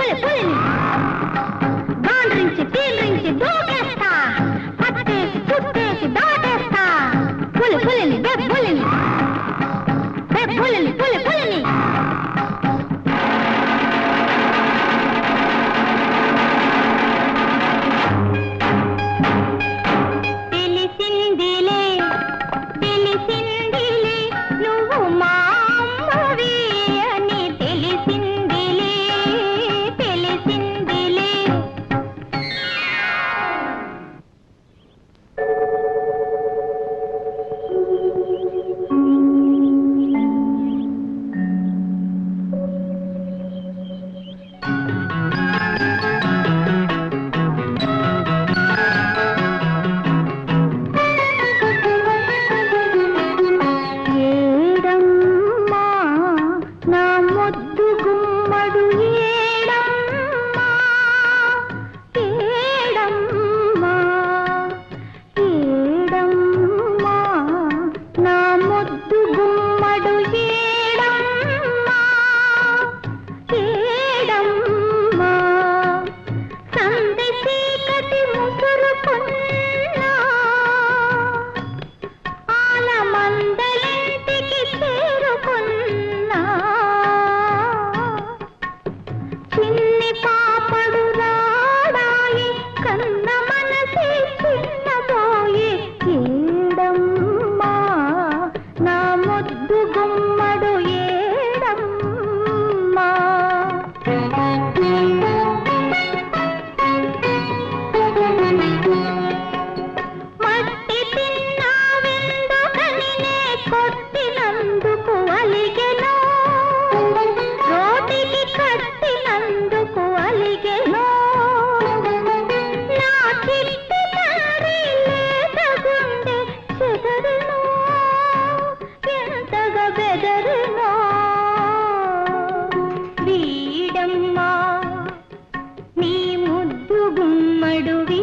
తొలి తొలిని గాండ్రించి తీన్రించి దూకేస్తా. పట్టేసి చుట్టేసి దాటేస్తా. పులి పులిని బెబ్బులిని. బెబ్బులిని పులి ముద్దు గుమ్మడు ఏ பாடுவே.